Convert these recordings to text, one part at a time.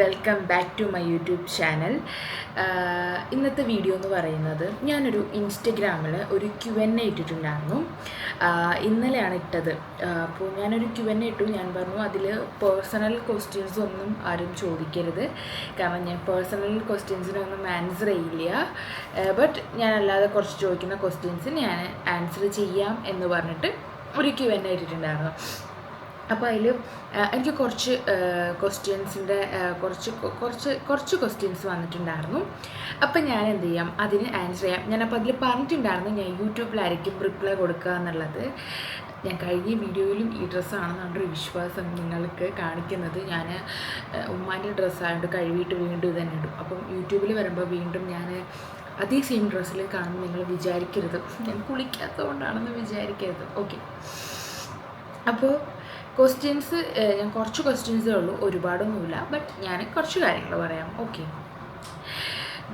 Welcome back to my YouTube channel ഇന്നത്തെ video എന്ന് പറയുന്നത് ഞാനൊരു ഇൻസ്റ്റഗ്രാമിൽ ഒരു ക്യു എൻ എ ഇട്ടിട്ടുണ്ടായിരുന്നു. ഇന്നലെയാണ് ഇട്ടത്. അപ്പോൾ ഞാനൊരു ക്യു എൻ എ ഇട്ടു. ഞാൻ പറഞ്ഞു അതിൽ പേഴ്സണൽ ക്വസ്റ്റ്യൻസ് ഒന്നും ആരും ചോദിക്കരുത്. കാരണം ഞാൻ പേഴ്സണൽ ക്വസ്റ്റ്യൻസിനൊന്നും ആൻസർ ചെയ്യില്ല. ബട്ട് ഞാൻ അല്ലാതെ കുറച്ച് ചോദിക്കുന്ന ക്വസ്റ്റ്യൻസ് ഞാൻ ആൻസർ ചെയ്യാം എന്ന് പറഞ്ഞിട്ട് ഒരു ക്യു എൻ എ ഇട്ടിട്ടുണ്ടായിരുന്നു. അപ്പോൾ അതിൽ എനിക്ക് കുറച്ച് ക്വസ്റ്റ്യൻസിന്റെ കുറച്ച് കുറച്ച് കുറച്ച് ക്വസ്റ്റ്യൻസ് വന്നിട്ടുണ്ടായിരുന്നു. അപ്പം ഞാൻ എന്ത് ചെയ്യാം? അതിന് ആൻസർ ചെയ്യാം. ഞാനപ്പോൾ അതിൽ പറഞ്ഞിട്ടുണ്ടായിരുന്നു ഞാൻ യൂട്യൂബിലായിരിക്കും റിപ്ലൈ കൊടുക്കുക എന്നുള്ളത്. ഞാൻ കഴിഞ്ഞ വീഡിയോയിലും ഈ ഡ്രസ്സാണെന്നുള്ളൊരു വിശ്വാസം നിങ്ങൾക്ക് കാണിക്കുന്നത്. ഞാൻ ഉമ്മാന്റെ ഡ്രസ്സായതുകൊണ്ട് കഴുകിയിട്ട് വീണ്ടും ഇത് തന്നെ ഇടും. അപ്പം യൂട്യൂബിൽ വരുമ്പോൾ വീണ്ടും ഞാൻ അതേ സെയിം ഡ്രസ്സിൽ കാണുമ്പോൾ നിങ്ങൾ വിചാരിക്കരുത്. ഞാൻ കുളിക്കാത്തതുകൊണ്ടാണെന്ന് വിചാരിക്കരുത്. ഓക്കെ അപ്പോൾ ക്വസ്റ്റ്യൻസ് ഞാൻ കുറച്ച് ക്വസ്റ്റ്യൻസേ ഉള്ളൂ. ഒരുപാടൊന്നുമില്ല. ബട്ട് ഞാൻ കുറച്ച് കാര്യങ്ങൾ പറയാം. ഓക്കെ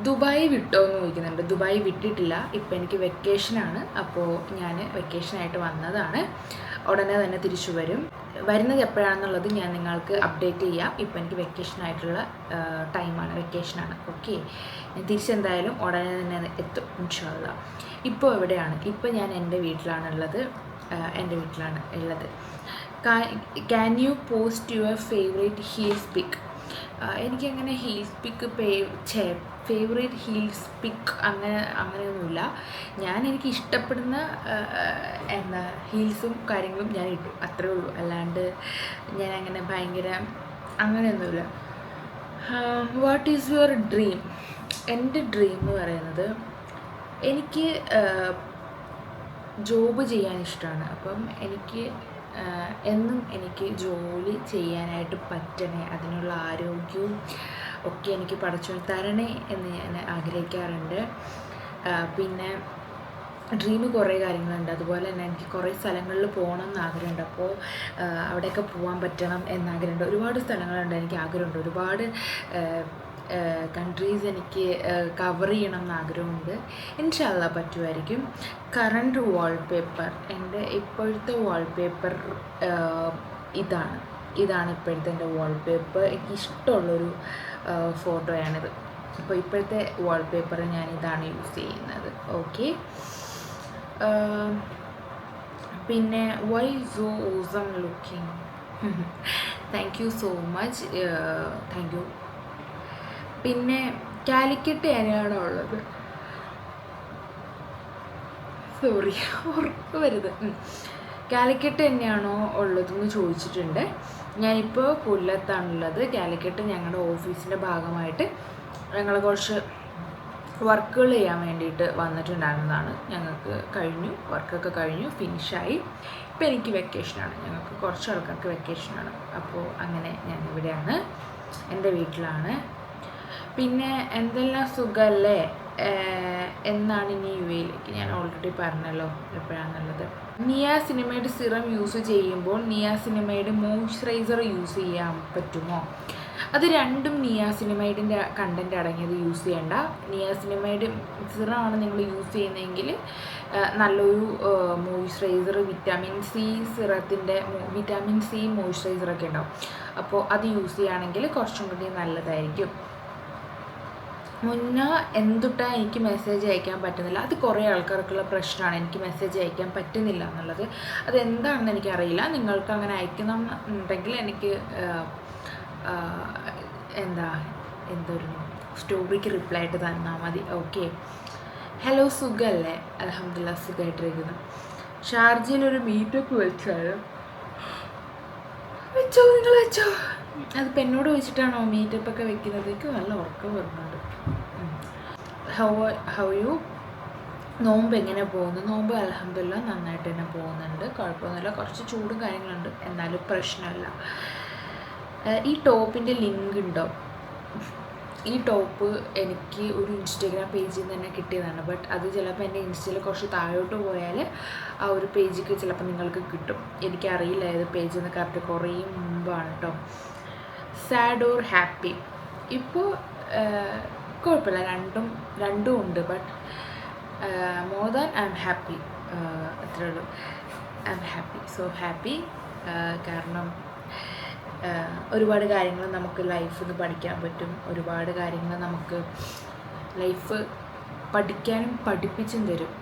ദുബായ് വിട്ടോ എന്ന് ചോദിക്കുന്നുണ്ട്. ദുബായ് വിട്ടിട്ടില്ല. ഇപ്പം എനിക്ക് വെക്കേഷനാണ് അപ്പോൾ ഞാൻ വെക്കേഷനായിട്ട് വന്നതാണ്. ഉടനെ തന്നെ തിരിച്ചു വരും. വരുന്നത് എപ്പോഴാണെന്നുള്ളത് ഞാൻ നിങ്ങൾക്ക് അപ്ഡേറ്റ് ചെയ്യാം. ഇപ്പം എനിക്ക് വെക്കേഷനായിട്ടുള്ള ടൈമാണ് വെക്കേഷനാണ് ഓക്കെ ഞാൻ തിരിച്ചെന്തായാലും ഉടനെ തന്നെ എത്തും ഇൻഷാല്ല ഇപ്പോൾ എവിടെയാണ്? ഇപ്പോൾ ഞാൻ എന്റെ വീട്ടിലാണുള്ളത്. എന്റെ വീട്ടിലാണ് ഉള്ളത്. Can you post your favourite heels pic എനിക്കങ്ങനെ ഹീൽസ് പിക്ക് പേ ഫേവറേറ്റ് ഹീൽസ് പിക്ക് അങ്ങനെ അങ്ങനെയൊന്നുമില്ല. ഞാൻ എനിക്ക് ഇഷ്ടപ്പെടുന്ന എന്താ ഹീൽസും കാര്യങ്ങളും ഞാൻ ഇട്ടു. അത്രേ ഉള്ളൂ. അല്ലാണ്ട് ഞാൻ അങ്ങനെ ഭയങ്കര അങ്ങനെയൊന്നുമില്ല. വാട്ട് ഈസ് യുവർ ഡ്രീം എന്റെ ഡ്രീം എന്ന് പറയുന്നത് എനിക്ക് ജോബ് ചെയ്യാൻ ഇഷ്ടമാണ് അപ്പം എനിക്ക് എന്നും എനിക്ക് ജോലി ചെയ്യാനായിട്ട് പറ്റണേ അതിനുള്ള ആരോഗ്യവും ഒക്കെ എനിക്ക് പഠിച്ചു തരണേ എന്ന് ഞാൻ ആഗ്രഹിക്കാറുണ്ട്. പിന്നെ ഡ്രീം കുറേ കാര്യങ്ങളുണ്ട്. അതുപോലെ തന്നെ എനിക്ക് കുറേ സ്ഥലങ്ങളിൽ പോകണം എന്ന് ആഗ്രഹമുണ്ട്. അപ്പോൾ അവിടെയൊക്കെ പോകാൻ പറ്റണം എന്നാഗ്രഹമുണ്ട് ഒരുപാട് സ്ഥലങ്ങളുണ്ട് എനിക്ക് ആഗ്രഹമുണ്ട്. ഒരുപാട് കൺട്രീസ് എനിക്ക് കവർ ചെയ്യണം എന്ന് ആഗ്രഹമുണ്ട്. ഇൻഷാല്ല പറ്റുമായിരിക്കും. കറണ്ട് വാൾപേപ്പർ എന്റെ ഇപ്പോഴത്തെ വാൾപേപ്പർ ഇതാണ്. ഇതാണ് ഇപ്പോഴത്തെ എന്റെ വാൾപേപ്പർ എനിക്ക് ഇഷ്ടമുള്ളൊരു ഫോട്ടോയാണിത് അപ്പോൾ ഇപ്പോഴത്തെ വാൾപേപ്പർ ഞാൻ ഇതാണ് യൂസ് ചെയ്യുന്നത്. ഓക്കെ പിന്നെ why so awesome looking thank you so much thank you പിന്നെ കാലിക്കറ്റ് ഏനയാണ് ഉള്ളത്? സോറി ഉറപ്പ് വരുത് കാലിക്കറ്റ് തന്നെയാണോ ഉള്ളതെന്ന് ചോദിച്ചിട്ടുണ്ട്. ഞാനിപ്പോൾ കൊല്ലത്താണുള്ളത്. കാലിക്കറ്റ് ഞങ്ങളുടെ ഓഫീസിന്റെ ഭാഗമായിട്ട് ഞങ്ങൾ കുറച്ച് വർക്കുകൾ ചെയ്യാൻ വേണ്ടിയിട്ട് വന്നിട്ടുണ്ടായിരുന്നതാണ്. ഞങ്ങൾക്ക് കഴിഞ്ഞു വർക്കൊക്കെ കഴിഞ്ഞു ഫിനിഷായി. ഇപ്പം എനിക്ക് വെക്കേഷനാണ്. ഞങ്ങൾക്ക് കുറച്ച് ആൾക്കാർക്ക് വെക്കേഷനാണ്. അപ്പോൾ അങ്ങനെ ഞാൻ ഇവിടെയാണ് എന്റെ വീട്ടിലാണ്. പിന്നെ എന്തെല്ലാം സുഖമല്ലേ എന്നാണ് ഇനി യു എയിലേക്ക് ഞാൻ ഓൾറെഡി പറഞ്ഞല്ലോ എപ്പോഴാണെന്നുള്ളത് നിയ സിനിമയുടെ സിറം യൂസ് ചെയ്യുമ്പോൾ നിയ സിനിമയുടെ മോയ്സ്ചറൈസർ യൂസ് ചെയ്യാൻ പറ്റുമോ? അത് രണ്ടും നിയ സിനിമൈഡിന്റെ കണ്ടന്റ് അടങ്ങിയത് യൂസ് ചെയ്യേണ്ട. നിയ സിനിമയുടെ സിറമാണ് നിങ്ങൾ യൂസ് ചെയ്യുന്നതെങ്കിൽ നല്ലൊരു മോയ്സ്ചറൈസർ വിറ്റാമിൻ സി സിറത്തിന്റെ വിറ്റാമിൻ സി മോയ്സ്ചറൈസറൊക്കെ ഉണ്ടാവും. അപ്പോൾ അത് യൂസ് ചെയ്യുകയാണെങ്കിൽ കുറച്ചും കൂടി നല്ലതായിരിക്കും. മുന്നേ എന്തുട്ടാ എനിക്ക് മെസ്സേജ് അയക്കാൻ പറ്റുന്നില്ല. അത് കുറേ ആൾക്കാർക്കുള്ള പ്രശ്നമാണ് എനിക്ക് മെസ്സേജ് അയക്കാൻ പറ്റുന്നില്ല എന്നുള്ളത്. അതെന്താണെന്ന് എനിക്കറിയില്ല. നിങ്ങൾക്ക് അങ്ങനെ അയക്കണം എന്നുണ്ടെങ്കിൽ എനിക്ക് എന്താ എന്തൊരു സ്റ്റോറിക്ക് റിപ്ലൈ ആയിട്ട് തന്നാൽ മതി. ഓക്കെ ഹലോ സുഖമല്ലേ അലഹമില്ല സുഖമായിട്ടിരിക്കുന്നു ഷാർജയിൽ ഒരു മീറ്റപ്പ് വെച്ചാൽ വെച്ചോ നിങ്ങൾ വെച്ചോ. അത് പെണ്ണോട് വെച്ചിട്ടാണോ മീറ്റപ്പൊക്കെ വെക്കുന്നത്? നല്ല ഉറക്കം വരുന്നുണ്ട്. ഹൗ ഹൗ യു നോമ്പ് എങ്ങനെ പോകുന്നു? നോമ്പ് അലഹമില്ല നന്നായിട്ട് തന്നെ പോകുന്നുണ്ട്. കുഴപ്പമൊന്നുമില്ല. കുറച്ച് ചൂടും കാര്യങ്ങളുണ്ട്. എന്നാലും പ്രശ്നമില്ല. ഈ ടോപ്പിന്റെ ലിങ്ക് ഉണ്ടോ? ഈ ടോപ്പ് എനിക്ക് ഒരു ഇൻസ്റ്റഗ്രാം പേജിൽ നിന്ന് തന്നെ കിട്ടിയതാണ്. ബട്ട് അത് ചിലപ്പോൾ എന്റെ ഇൻസ്റ്റയിൽ കുറച്ച് താഴോട്ട് പോയാൽ ആ ഒരു പേജിക്ക് ചിലപ്പോൾ നിങ്ങൾക്ക് കിട്ടും. എനിക്കറിയില്ല ഏത് പേജ് എന്ന് കറക്റ്റ് കുറേ മുമ്പാണ് കേട്ടോ. Sad or happy? ഇപ്പോൾ കുഴപ്പമില്ല. രണ്ടും രണ്ടും ഉണ്ട്. But more than I'm happy അത്രേ ഉള്ളൂ. I'm happy so happy കാരണം ഒരുപാട് കാര്യങ്ങൾ നമുക്ക് ലൈഫിൽ നിന്ന് പഠിക്കാൻ പറ്റും. ഒരുപാട് കാര്യങ്ങൾ നമുക്ക് ലൈഫ് പഠിക്കാനും പഠിപ്പിച്ചും തരും.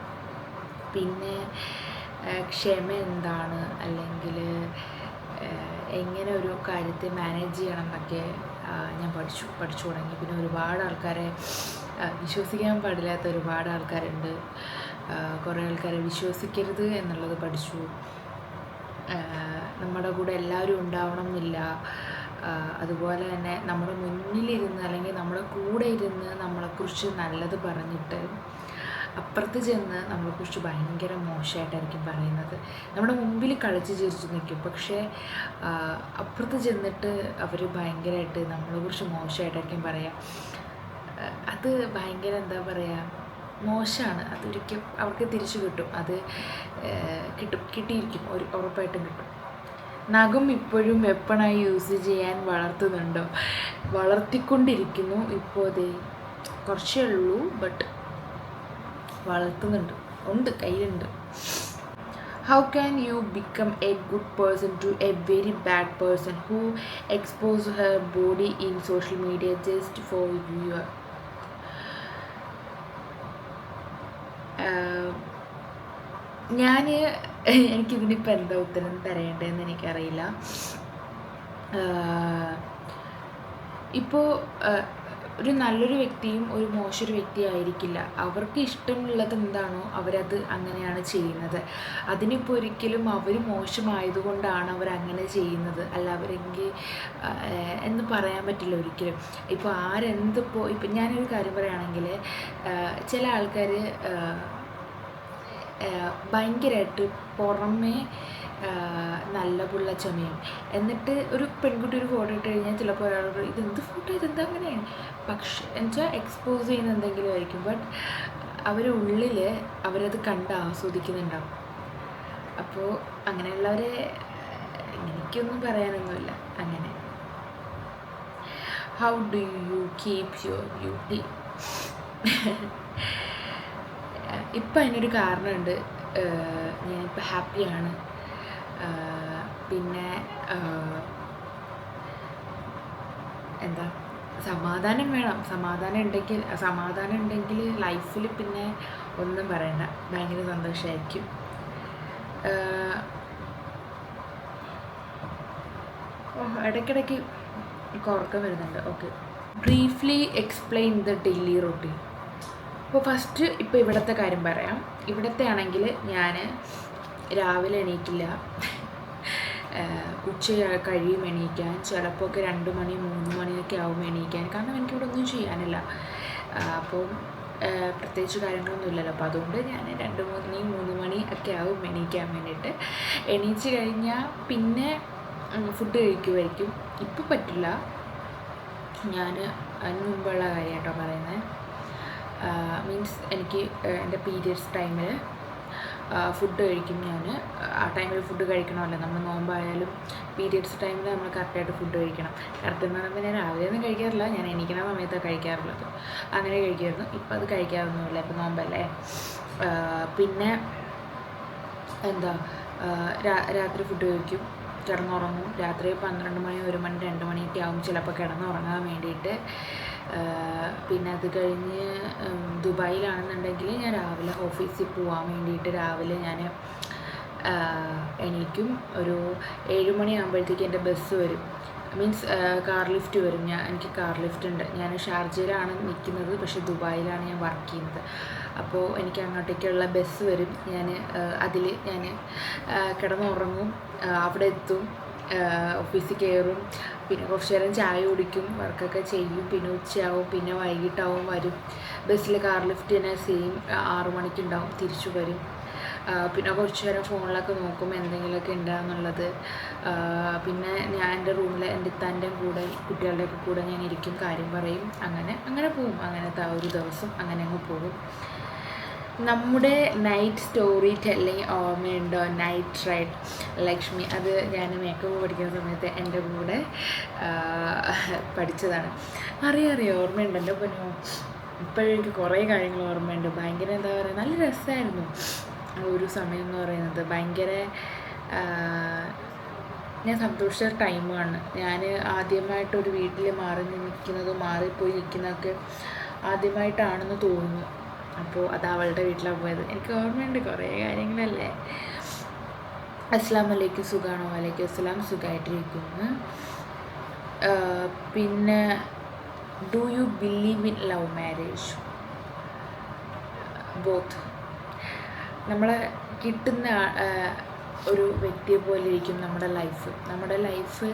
പിന്നെ ക്ഷമ എന്താണ്? അല്ലെങ്കിൽ എങ്ങനെ ഒരു കാര്യത്തെ മാനേജ് ചെയ്യണം എന്നൊക്കെ ഞാൻ പഠിച്ചു പഠിച്ചു തുടങ്ങി. പിന്നെ ഒരുപാട് ആൾക്കാരെ വിശ്വസിക്കാൻ പാടില്ലാത്ത ഒരുപാട് ആൾക്കാരുണ്ട്. കുറേ ആൾക്കാരെ വിശ്വസിക്കരുത് എന്നുള്ളത് പഠിച്ചു. നമ്മുടെ കൂടെ എല്ലാവരും ഉണ്ടാവണം എന്നില്ല അതുപോലെ തന്നെ നമ്മുടെ മുന്നിലിരുന്ന് അല്ലെങ്കിൽ നമ്മുടെ കൂടെ ഇരുന്ന് നമ്മളെക്കുറിച്ച് നല്ലത് പറഞ്ഞിട്ട് അപ്പുറത്ത് ചെന്ന് നമ്മളെക്കുറിച്ച് ഭയങ്കര മോശമായിട്ടായിരിക്കും പറയുന്നത്. നമ്മുടെ മുമ്പിൽ കളിച്ച് ചിരിച്ച് നിൽക്കും. പക്ഷേ അപ്പുറത്ത് ചെന്നിട്ട് അവർ ഭയങ്കരമായിട്ട് നമ്മളെക്കുറിച്ച് മോശമായിട്ടായിരിക്കും പറയാം. അത് ഭയങ്കര എന്താ പറയുക മോശമാണ് അതൊരിക്കും അവർക്ക് തിരിച്ചു കിട്ടും. അത് കിട്ടും. കിട്ടിയിരിക്കും. ഒരു ഉറപ്പായിട്ടും കിട്ടും. നഖം ഇപ്പോഴും വെപ്പണായി യൂസ് ചെയ്യാൻ വളർത്തുന്നുണ്ടോ? വളർത്തിക്കൊണ്ടിരിക്കുന്നു. ഇപ്പോൾ അതേ കുറച്ചേ ഉള്ളൂ ബട്ട് വളർത്തുന്നുണ്ട്. ഉണ്ട് കയ്യിലുണ്ട്. How can you become a good person to a very bad person who expose her body in social media just for your ഞാൻ എനിക്കിതിനിപ്പോൾ എന്താ ഉത്തരം തരേണ്ടതെന്ന് എനിക്കറിയില്ല. ഇപ്പോൾ ഒരു നല്ലൊരു വ്യക്തിയും ഒരു മോശമൊരു വ്യക്തിയായിരിക്കില്ല. അവർക്ക് ഇഷ്ടമുള്ളത് എന്താണോ അവരത് അങ്ങനെയാണ് ചെയ്യുന്നത്. അതിനിപ്പോൾ ഒരിക്കലും അവർ മോശമായതുകൊണ്ടാണ് അവർ അങ്ങനെ ചെയ്യുന്നത്. അല്ല അവരെങ്കിൽ എന്ന് പറയാൻ പറ്റില്ല ഒരിക്കലും. ഇപ്പോൾ ആരെന്തിപ്പോൾ ഇപ്പം ഞാനൊരു കാര്യം പറയുകയാണെങ്കിൽ ചില ആൾക്കാർ ഭയങ്കരമായിട്ട് പുറമേ നല്ല പുള്ള ചുമയും. എന്നിട്ട് ഒരു പെൺകുട്ടി ഒരു ഫോട്ടോ ഇട്ട് കഴിഞ്ഞാൽ ചിലപ്പോൾ ഒരാൾ ഇതെന്ത് ഫോട്ടോ? ഇതെന്താ അങ്ങനെയാണ് പക്ഷെ എന്നുവെച്ചാൽ എക്സ്പോസ് ചെയ്യുന്ന എന്തെങ്കിലും ആയിരിക്കും. ബട്ട് അവരുടെ ഉള്ളിൽ അവരത് കണ്ട് ആസ്വദിക്കുന്നുണ്ടാവും. അപ്പോൾ അങ്ങനെയുള്ളവരെ എനിക്കൊന്നും പറയാനൊന്നുമില്ല. അങ്ങനെ. How do you keep your beauty ഇപ്പം അതിനൊരു കാരണമുണ്ട്. ഞാനിപ്പോൾ ഹാപ്പിയാണ് പിന്നെ എന്താ? സമാധാനം വേണം. സമാധാനം ഉണ്ടെങ്കിൽ സമാധാനം ഉണ്ടെങ്കിൽ ലൈഫിൽ പിന്നെ ഒന്നും പറയണ്ട. ഭയങ്കര സന്തോഷമായിരിക്കും ഇടയ്ക്കിടയ്ക്ക് കുറക്കം വരുന്നുണ്ട്. Okay. Briefly explain the daily routine അപ്പോൾ ഫസ്റ്റ് ഇപ്പോൾ ഇവിടുത്തെ കാര്യം പറയാം. ഇവിടുത്തെ ആണെങ്കിൽ ഞാൻ രാവിലെ എണീക്കില്ല ഉച്ച കഴിയും എണീക്കാൻ. ചിലപ്പോൾ ഒക്കെ രണ്ട് മണി മൂന്ന് മണിയൊക്കെ ആവും എണീക്കാൻ. കാരണം എനിക്കിവിടെ ഒന്നും ചെയ്യാനില്ല. അപ്പോൾ പ്രത്യേകിച്ച് കാര്യങ്ങളൊന്നും ഇല്ലല്ലോ. അപ്പോൾ അതുകൊണ്ട് ഞാൻ രണ്ട് മണി മൂന്ന് മണി ഒക്കെ ആവും എണീക്കാൻ വേണ്ടിയിട്ട്. എണീച്ച് കഴിഞ്ഞാൽ പിന്നെ ഫുഡ് കഴിക്കുമായിരിക്കും ഇപ്പോൾ പറ്റില്ല. ഞാൻ അതിന് മുമ്പുള്ള കാര്യം കേട്ടോ പറയുന്നത് മീൻസ് എനിക്ക് എന്റെ പീരിയഡ്സ് ടൈമിൽ ഫുഡ് കഴിക്കും ഞാൻ ആ ടൈമിൽ ഫുഡ് കഴിക്കണമല്ലോ. നമ്മൾ നോമ്പായാലും പീരിയഡ്സ് ടൈമിൽ നമ്മൾ കറക്റ്റായിട്ട് ഫുഡ് കഴിക്കണം. കറക്റ്റ് എന്ന് പറയുമ്പോൾ ഞാൻ രാവിലെ ഒന്നും കഴിക്കാറില്ല. ഞാൻ എണീക്കുന്ന സമയത്താണ് കഴിക്കാറുള്ളത്. അങ്ങനെ കഴിക്കുമായിരുന്നു ഇപ്പം അത് കഴിക്കാറൊന്നുമില്ല. ഇപ്പം നോമ്പല്ലേ. പിന്നെ എന്താ? രാത്രി ഫുഡ് കഴിക്കും. കിടന്നുറങ്ങും. രാത്രി പന്ത്രണ്ട് മണി ഒരു മണി രണ്ട് മണിയൊക്കെ ആവും ചിലപ്പോൾ കിടന്നുറങ്ങാൻ വേണ്ടിയിട്ട്. പിന്നെ അത് കഴിഞ്ഞ് ദുബായിലാണെന്നുണ്ടെങ്കിൽ ഞാൻ രാവിലെ ഓഫീസിൽ പോകാൻ വേണ്ടിയിട്ട് രാവിലെ ഞാൻ എനിക്കും ഒരു ഏഴ് മണിയാകുമ്പോഴത്തേക്ക് എന്റെ ബസ് വരും. മീൻസ് കാർ ലിഫ്റ്റ് വരും. ഞാൻ എനിക്ക് കാർ ലിഫ്റ്റ് ഉണ്ട്. ഞാൻ ഷാർജയിലാണ് നിൽക്കുന്നത് പക്ഷേ ദുബായിലാണ് ഞാൻ വർക്ക് ചെയ്യുന്നത്. അപ്പോൾ എനിക്ക് അങ്ങോട്ടേക്കുള്ള ബസ് വരും. ഞാൻ അതിൽ ഞാൻ കിടന്നുറങ്ങും. അവിടെ എത്തും. ഓഫീസിൽ കയറും. പിന്നെ കുറച്ച് നേരം ചായ കുടിക്കും വർക്കൊക്കെ ചെയ്യും. പിന്നെ ഉച്ചയാവും പിന്നെ വൈകിട്ടാവും വരും. ബസ്സിൽ കാർ ലിഫ്റ്റ് തന്നെ സെയിം ആറു മണിക്കുണ്ടാവും തിരിച്ചു വരും. പിന്നെ കുറച്ച് നേരം ഫോണിലൊക്കെ നോക്കും എന്തെങ്കിലുമൊക്കെ ഉണ്ടാകുന്നുള്ളത് പിന്നെ ഞാൻ എന്റെ റൂമിൽ എന്റെ തന്റെ കൂടെ കുട്ടികളുടെയൊക്കെ കൂടെ ഞാൻ ഇരിക്കും കാര്യം പറയും. അങ്ങനെ അങ്ങനെ പോവും. അങ്ങനത്തെ ആ ഒരു ദിവസം അങ്ങനെ അങ്ങ് പോകും. നമ്മുടെ നൈറ്റ് സ്റ്റോറി ടെല്ലിങ് ഓർമ്മയുണ്ടോ? Night ride Lakshmi. അത് ഞാൻ മേക്കപ്പ് പഠിക്കുന്ന സമയത്ത് എന്റെ കൂടെ പഠിച്ചതാണ്. അറിയാം അറിയാം? ഓർമ്മയുണ്ട്? എന്റെ പൊന്നോ. ഇപ്പോഴേക്ക് കുറേ കാര്യങ്ങൾ ഓർമ്മയുണ്ട്. ഭയങ്കര എന്താ പറയുക നല്ല രസമായിരുന്നു. ഒരു സമയം എന്ന് പറയുന്നത്. ഭയങ്കര ഞാൻ സന്തോഷിച്ച ടൈമാണ്. ഞാൻ ആദ്യമായിട്ടൊരു വീട്ടിൽ മാറി നിൽക്കുന്നതും മാറിപ്പോയി നിൽക്കുന്നതൊക്കെ ആദ്യമായിട്ടാണെന്ന് തോന്നുന്നു. അപ്പോൾ അത് അവളുടെ വീട്ടിലാണ് പോയത്. എനിക്ക് ഓർമ്മയുണ്ട് കുറേ കാര്യങ്ങളല്ലേ. അസ്സാം വലൈക്കും സുഖാണോ? വലൈക്കും അസ്സലാം സുഖമായിട്ടിരിക്കുന്നു പിന്നെ do you believe in love marriage both നമ്മളെ കിട്ടുന്ന ഒരു വ്യക്തിയെ പോലെ ഇരിക്കും നമ്മുടെ ലൈഫ് നമ്മുടെ ലൈഫ്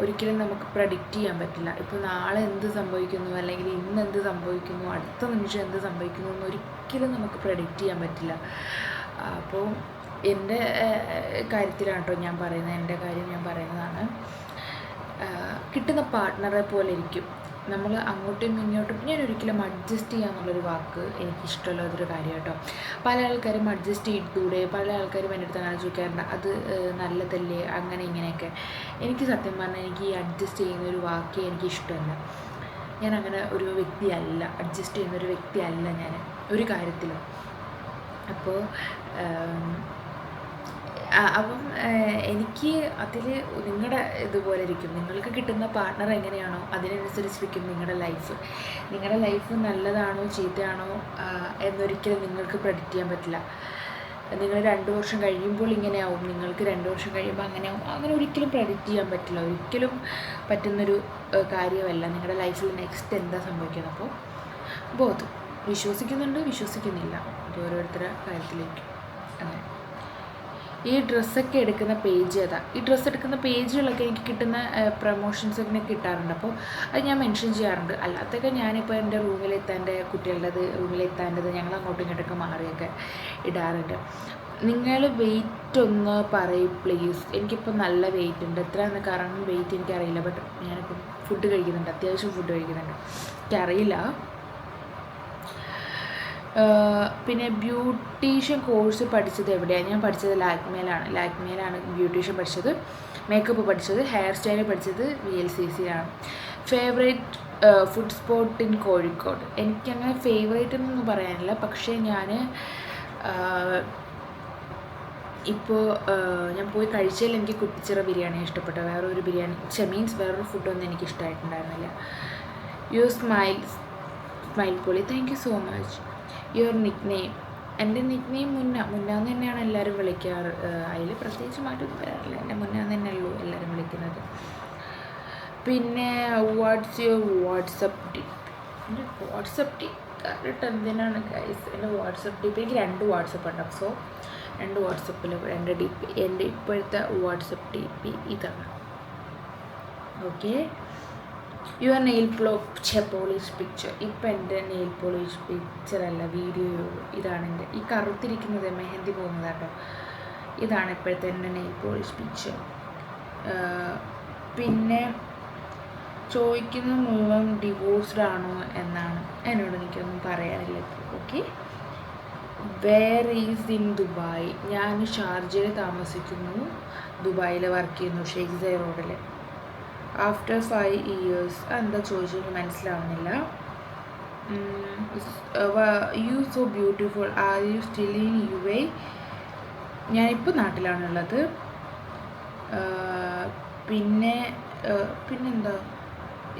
ഒരിക്കലും നമുക്ക് പ്രഡിക്റ്റ് ചെയ്യാൻ പറ്റില്ല. ഇപ്പോൾ നാളെ എന്ത് സംഭവിക്കുന്നു അല്ലെങ്കിൽ ഇന്ന് എന്ത് സംഭവിക്കുന്നു അടുത്ത നിമിഷം എന്ത് സംഭവിക്കുന്നു എന്ന് ഒരിക്കലും നമുക്ക് പ്രഡിക്റ്റ് ചെയ്യാൻ പറ്റില്ല. അപ്പോൾ എന്റെ കാര്യത്തിലാണ് കേട്ടോ ഞാൻ പറയുന്നത്. എന്റെ കാര്യം ഞാൻ പറയുന്നതാണ്. കിട്ടുന്ന പാർട്ട്ണറെ പോലെ ഇരിക്കും. നമ്മൾ അങ്ങോട്ടും ഇങ്ങോട്ടും ഞാൻ ഒരിക്കലും അഡ്ജസ്റ്റ് ചെയ്യാന്നുള്ളൊരു വാക്ക് എനിക്ക് ഇഷ്ടമുള്ളതൊരു കാര്യം കേട്ടോ പല ആൾക്കാരും അഡ്ജസ്റ്റ് ചെയ്തൂടെ പല ആൾക്കാരും എന്റെ അടുത്ത് അങ്ങനെ ചോദിക്കാറുണ്ട്. അത് നല്ലതല്ലേ? അങ്ങനെ ഇങ്ങനെയൊക്കെ. എനിക്ക് സത്യം പറഞ്ഞാൽ എനിക്ക് ഈ അഡ്ജസ്റ്റ് ചെയ്യുന്ന ഒരു വാക്ക് എനിക്ക് ഇഷ്ടമല്ല ഞാൻ അങ്ങനെ ഒരു വ്യക്തിയല്ല. അഡ്ജസ്റ്റ് ചെയ്യുന്ന ഒരു വ്യക്തിയല്ല ഞാൻ ഒരു കാര്യത്തിലും. അപ്പോൾ അപ്പം എനിക്ക് അതിൽ നിങ്ങളുടെ ഇതുപോലെ ഇരിക്കും. നിങ്ങൾക്ക് കിട്ടുന്ന പാർട്ണർ എങ്ങനെയാണോ അതിനനുസരിച്ചിരിക്കും നിങ്ങളുടെ ലൈഫ് നിങ്ങളുടെ ലൈഫ് നല്ലതാണോ ചീത്തയാണോ എന്നൊരിക്കലും നിങ്ങൾക്ക് പ്രഡിക്റ്റ് ചെയ്യാൻ പറ്റില്ല. നിങ്ങൾ രണ്ട് വർഷം കഴിയുമ്പോൾ ഇങ്ങനെയാവും. നിങ്ങൾക്ക് രണ്ട് വർഷം കഴിയുമ്പോൾ അങ്ങനെയാവും. അങ്ങനെ ഒരിക്കലും പ്രഡിക്റ്റ് ചെയ്യാൻ പറ്റില്ല. ഒരിക്കലും പറ്റുന്നൊരു കാര്യമല്ല. നിങ്ങളുടെ ലൈഫിൽ നെക്സ്റ്റ് എന്താ സംഭവിക്കുന്നത് അപ്പോൾ ബോധം വിശ്വസിക്കുന്നുണ്ട് വിശ്വസിക്കുന്നില്ല. ഇത് ഓരോരുത്തരുടെ കാര്യത്തിലേക്ക്. അങ്ങനെ. ഈ ഡ്രസ്സൊക്കെ എടുക്കുന്ന പേജ് ഏതാ? ഈ ഡ്രസ്സ് എടുക്കുന്ന പേജുകളൊക്കെ എനിക്ക് കിട്ടുന്ന പ്രൊമോഷൻസ് ഒക്കെ കിട്ടാറുണ്ട്. അപ്പോൾ അത് ഞാൻ മെൻഷൻ ചെയ്യാറുണ്ട്. അല്ലാത്തൊക്കെ ഞാനിപ്പോൾ എന്റെ റൂമിലെത്താന്റെ കുട്ടികളുടേത് റൂമിലെത്താന്റെത് ഞങ്ങൾ അങ്ങോട്ടും ഇങ്ങോട്ടൊക്കെ മാറിയൊക്കെ ഇടാറുണ്ട്. നിങ്ങൾ വെയിറ്റ് ഒന്ന് പറയും പ്ലീസ് എനിക്കിപ്പോൾ നല്ല വെയിറ്റ് ഉണ്ട്. എത്രയാണെന്ന് കാരണം വെയിറ്റ് എനിക്കറിയില്ല. ബട്ട് ഞാനിപ്പോൾ ഫുഡ് കഴിക്കുന്നുണ്ട്. അത്യാവശ്യം ഫുഡ് കഴിക്കുന്നുണ്ട്. എനിക്കറിയില്ല. പിന്നെ ബ്യൂട്ടീഷ്യൻ കോഴ്സ് പഠിച്ചത് എവിടെയാണ് ഞാൻ പഠിച്ചത് ലാക്മേലാണ്. ലാക്മേലാണ് ബ്യൂട്ടീഷ്യൻ പഠിച്ചത്. മേക്കപ്പ് പഠിച്ചത്. ഹെയർ സ്റ്റൈൽ പഠിച്ചത് V L C സിയിലാണ് favourite food spot in Kozhikode. എനിക്കങ്ങനെ ഫേവറേറ്റ് എന്നൊന്നും പറയാനില്ല. പക്ഷേ ഞാൻ ഇപ്പോൾ ഞാൻ പോയി കഴിച്ചതിൽ എനിക്ക് കുട്ടിച്ചിറ ബിരിയാണി ഇഷ്ടപ്പെട്ടു വേറെ ഒരു ബിരിയാണി ചെ മീൻസ് വേറൊരു ഫുഡൊന്നും എനിക്ക് ഇഷ്ടമായിട്ടുണ്ടായിരുന്നില്ല യു സ്മൈൽ സ്മൈൽ പൊളി thank you so much your nick name എന്റെ നിക് നെയിം മുന്ന മുന്നാന്ന് തന്നെയാണ് എല്ലാവരും വിളിക്കാറ്. അതിൽ പ്രത്യേകിച്ച് മാറ്റമൊന്നും വരാറില്ല. എന്റെ മുന്നാന്ന് തന്നെയുള്ളൂ എല്ലാവരും വിളിക്കുന്നത്. പിന്നെ വാട്സ് യുവർ വാട്സപ്പ് ടിപ്പ് എന്റെ വാട്സപ്പ് ടിപ്പ് കറക്റ്റ് എന്തിനാണ് ഗൈസ് എന്റെ വാട്സപ്പ് ടിപ്പ് എനിക്ക് രണ്ട് വാട്സപ്പ് ഉണ്ട്. സോ രണ്ട് വാട്സപ്പിൽ രണ്ട് ഡി പി എന്റെ ഇപ്പോഴത്തെ വാട്സപ്പ് ഡി പി ഇതാണ്. ഓക്കെ യുവർ നെയിൽ ഛെ പോളിഷ് പിക്ചർ ഇപ്പം എന്റെ നെയിൽ പോളിഷ് പിക്ചർ അല്ല വീഡിയോ ഇതാണ് എന്റെ. ഈ കറുത്തിരിക്കുന്നത് മെഹന്തി പോകുന്നതാട്ടോ ഇതാണ് ഇപ്പോഴത്തെ എന്റെ നെയിൽ പോളിഷ് പിക്ചർ പിന്നെ ചോദിക്കുന്ന മുഴുവൻ ഡിവോഴ്സ്ഡ് ആണോ എന്നാണ്. എന്നോട് എനിക്കൊന്നും പറയാനില്ല okay where is in Dubai ഞാൻ ഷാർജയിൽ താമസിക്കുന്നു. ദുബായിൽ വർക്ക് ചെയ്യുന്നു ഷെയ്ഖ് റോഡിൽ ആഫ്റ്റർ ഫൈവ് ഇയേഴ്സ് എന്താ ചോദിച്ചെന്ന് മനസ്സിലാവുന്നില്ല. You so beautiful are you still in U A ഞാനിപ്പോൾ നാട്ടിലാണുള്ളത്. പിന്നെ പിന്നെന്താ?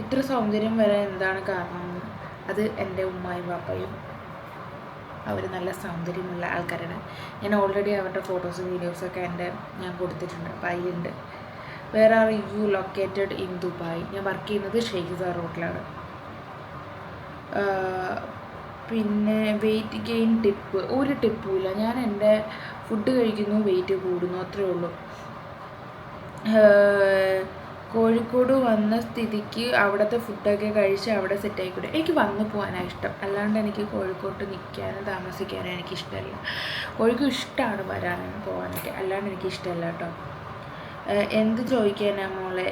ഇത്ര സൗന്ദര്യം വരാൻ എന്താണ് കാരണം? അത് എന്റെ ഉമ്മായും പാപ്പയും അവർ നല്ല സൗന്ദര്യമുള്ള ആൾക്കാരാണ്. ഞാൻ ഓൾറെഡി അവരുടെ ഫോട്ടോസും വീഡിയോസൊക്കെ എന്റെ ഞാൻ കൊടുത്തിട്ടുണ്ട്. അപ്പോൾ അതിലുണ്ട്. Where are you located in Dubai ഞാൻ വർക്ക് ചെയ്യുന്നത് ഷെയ്ഖ് സാർ റോഡിലാണ് പിന്നെ വെയിറ്റ് ഗെയിൻ ടിപ്പ് ഒരു ടിപ്പും ഇല്ല. ഞാൻ എന്റെ ഫുഡ് കഴിക്കുന്നു വെയിറ്റ് കൂടുന്നു അത്രേ ഉള്ളൂ. കോഴിക്കോട് വന്ന സ്ഥിതിക്ക് അവിടുത്തെ ഫുഡൊക്കെ കഴിച്ച് അവിടെ സെറ്റ് ആയിക്കൂടെ. എനിക്ക് വന്നു പോകാനാണ് ഇഷ്ടം. അല്ലാണ്ട് എനിക്ക് കോഴിക്കോട്ട് നിൽക്കാനും താമസിക്കാനും എനിക്കിഷ്ടമല്ല കോഴിക്കോട് ഇഷ്ടമാണ് വരാനും പോകാനൊക്കെ അല്ലാണ്ട് എനിക്ക് ഇഷ്ടമല്ല കേട്ടോ. എന്ത് ചോദിക്കാനാ മോളെ?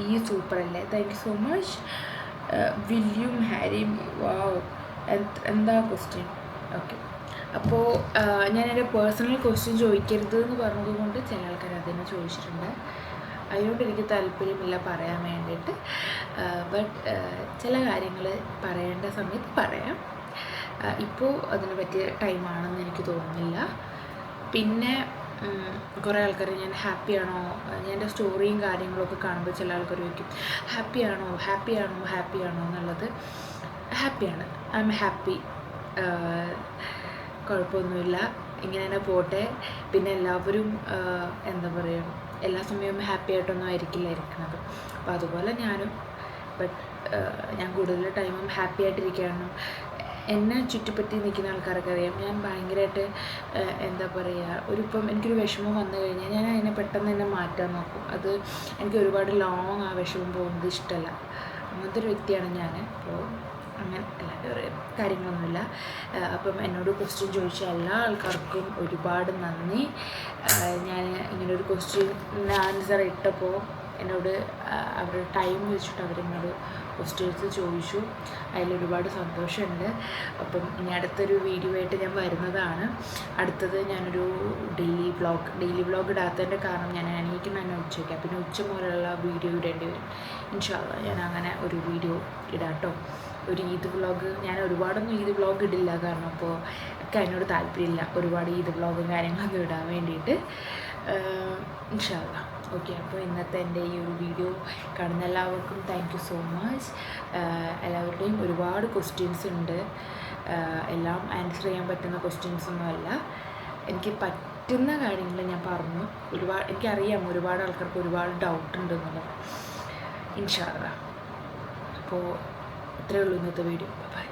ഈ സൂപ്പർ അല്ലേ thank you so much William Harry wow എന്താ ക്വസ്റ്റ്യൻ ഓക്കെ അപ്പോൾ എന്റെ പേഴ്സണൽ ക്വസ്റ്റ്യൻ ചോദിക്കരുത് എന്ന് പറഞ്ഞതുകൊണ്ട് ചില ആൾക്കാർ അതിനെ ചോദിച്ചിട്ടുണ്ട്. അതിനോട് എനിക്ക് താല്പര്യമില്ല പറയാൻ വേണ്ടിയിട്ട്. ബട്ട് ചില കാര്യങ്ങൾ പറയേണ്ട സമയത്ത് പറയാം. ഇപ്പോൾ അതിന് പറ്റിയ ടൈമാണെന്ന് എനിക്ക് തോന്നുന്നില്ല. പിന്നെ കുറേ ആൾക്കാർ ഞാൻ ഹാപ്പിയാണോ എന്റെ സ്റ്റോറിയും കാര്യങ്ങളൊക്കെ കാണുമ്പോൾ ചില ആൾക്കാർ ചോദിക്കും ഹാപ്പിയാണോ ഹാപ്പിയാണോ ഹാപ്പിയാണോ എന്നുള്ളത് ഹാപ്പിയാണ് ഐ എം ഹാപ്പി കുഴപ്പമൊന്നുമില്ല. ഇങ്ങനെ തന്നെ പോട്ടെ. പിന്നെ എല്ലാവരും എന്താ പറയുക എല്ലാ സമയവും ഹാപ്പി ആയിട്ടൊന്നും ആയിരിക്കില്ല ഇരിക്കുന്നത് അപ്പോൾ അതുപോലെ ഞാനും. ബട്ട് ഞാൻ കൂടുതൽ ടൈമും ഹാപ്പി ആയിട്ടിരിക്കുകയാണ്. എന്നെ ചുറ്റിപ്പറ്റി നിൽക്കുന്ന ആൾക്കാർക്ക് അറിയാം ഞാൻ ഭയങ്കരമായിട്ട് എന്താ പറയുക ഒരു ഇപ്പം എനിക്കൊരു വിഷമം വന്നു കഴിഞ്ഞാൽ ഞാൻ അതിനെ പെട്ടെന്ന് തന്നെ മാറ്റാൻ നോക്കും. അത് എനിക്ക് ഒരുപാട് ലോങ് ആ വിഷമം പോകുന്നത് ഇഷ്ടമല്ല. അങ്ങനത്തെ ഒരു വ്യക്തിയാണ് ഞാൻ. അപ്പോൾ അങ്ങനെ അല്ലാതെ കാര്യങ്ങളൊന്നുമില്ല. അപ്പം എന്നോട് ക്വസ്റ്റ്യൻ ചോദിച്ച എല്ലാ ആൾക്കാർക്കും ഒരുപാട് നന്ദി. ഞാൻ ഇങ്ങനൊരു ക്വസ്റ്റ്യൻ ആൻസർ ഇട്ടപ്പോൾ എന്നോട് അവരുടെ ടൈം വെച്ചിട്ട് അവരെന്നോട് ക്വസ്റ്റ്യൻസ് ചോദിച്ചു. അതിലൊരുപാട് സന്തോഷമുണ്ട്. അപ്പം ഇനി അടുത്തൊരു വീഡിയോ ആയിട്ട് ഞാൻ വരുന്നതാണ്. അടുത്തത് ഞാനൊരു ഡെയിലി വ്ളോഗ് ഡെയിലി വ്ളോഗ് ഇടാത്തതിന്റെ കാരണം ഞാൻ എണീക്കുന്ന തന്നെ ഉച്ചയ്ക്ക്. പിന്നെ ഉച്ച മുതലുള്ള വീഡിയോ ഇടേണ്ടി വരും. ഇൻഷാല്ല ഞാൻ അങ്ങനെ ഒരു വീഡിയോ ഇടാട്ടോ. ഒരു ഈദ് വ്ളോഗ് ഞാൻ ഒരുപാടൊന്നും ഈദ് വ്ളോഗ് ഇടില്ല. കാരണം അപ്പോൾ ഒക്കെ അതിനോട് താല്പര്യമില്ല. ഒരുപാട് ഈദ് വ്ളോഗും കാര്യങ്ങളൊന്നും ഇടാൻ വേണ്ടിയിട്ട്. ഇൻഷാല്ല ഓക്കെ അപ്പോൾ ഇന്നത്തെ എന്റെ ഈ ഒരു വീഡിയോ കാണുന്ന എല്ലാവർക്കും താങ്ക് യു സോ മച്ച് എല്ലാവരുടെയും ഒരുപാട് ക്വസ്റ്റ്യൻസ് ഉണ്ട്. ആഹ് എല്ലാം ആൻസർ ചെയ്യാൻ പറ്റുന്ന ക്വസ്റ്റ്യൻസ് ഒന്നുമല്ല എനിക്ക് പറ്റുന്ന കാര്യങ്ങൾ ഞാൻ പറഞ്ഞു. ഒരുപാട് എനിക്കറിയാം ഒരുപാട് ആൾക്കാർക്ക് ഒരുപാട് ഡൗട്ട് ഉണ്ട് എന്നുള്ളത് ഇൻഷാല്ല അപ്പോൾ ഇത്രയേ ഉള്ളൂ ഇന്നത്തെ വീഡിയോ ബൈ